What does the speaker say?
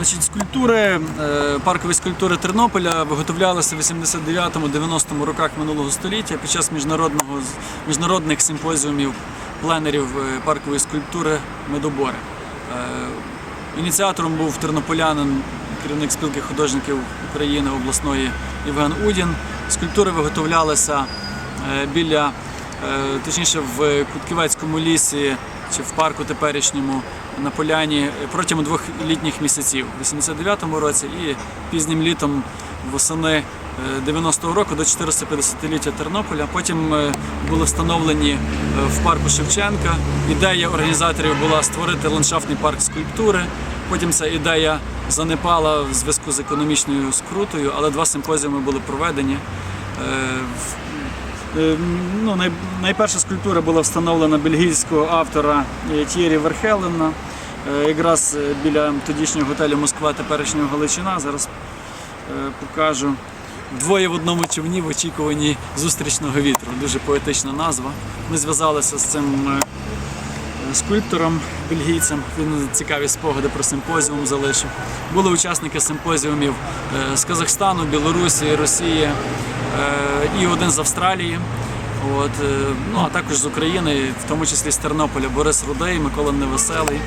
Значить, скульптури, е, паркові скульптури Тернополя виготовлялися в 89-90 роках минулого століття під час міжнародного, міжнародних симпозіумів пленерів е, паркової скульптури Медобори. Е, Ініціатором був тернополянин, керівник спілки художників України обласної Євген Удін. Скульптури виготовлялися біля, точніше, в Кутківецькому лісі чи в парку теперішньому на поляні е, протягом двох літніх місяців, в 89-му році і пізнім літом восени е, 90-го року до 450-ліття Тернополя. Потім е, були встановлені е, в парку Шевченка. Ідея організаторів була створити ландшафтний парк скульптури. Потім ця ідея занепала в зв'язку з економічною скрутою, але два симпозіуми були проведені. Е, Е, Ну, най, найперша скульптура була встановлена бельгійського автора Тієрі Т'єрі Верхелена, е, якраз е, біля тодішнього готелю Москва, теперішнього Галичина. Зараз е, покажу. Двоє в одному човні в очікуванні зустрічного вітру. Дуже поетична назва. Ми зв'язалися з цим е, скульптором бельгійцем. Він цікаві спогади про симпозіум залишив. Були учасники симпозіумів е, з Казахстану, Білорусі, Росії е, і один з Австралії. От, е, ну а також з України, в тому числі з Тернополя Борис Рудей, Микола Невеселий.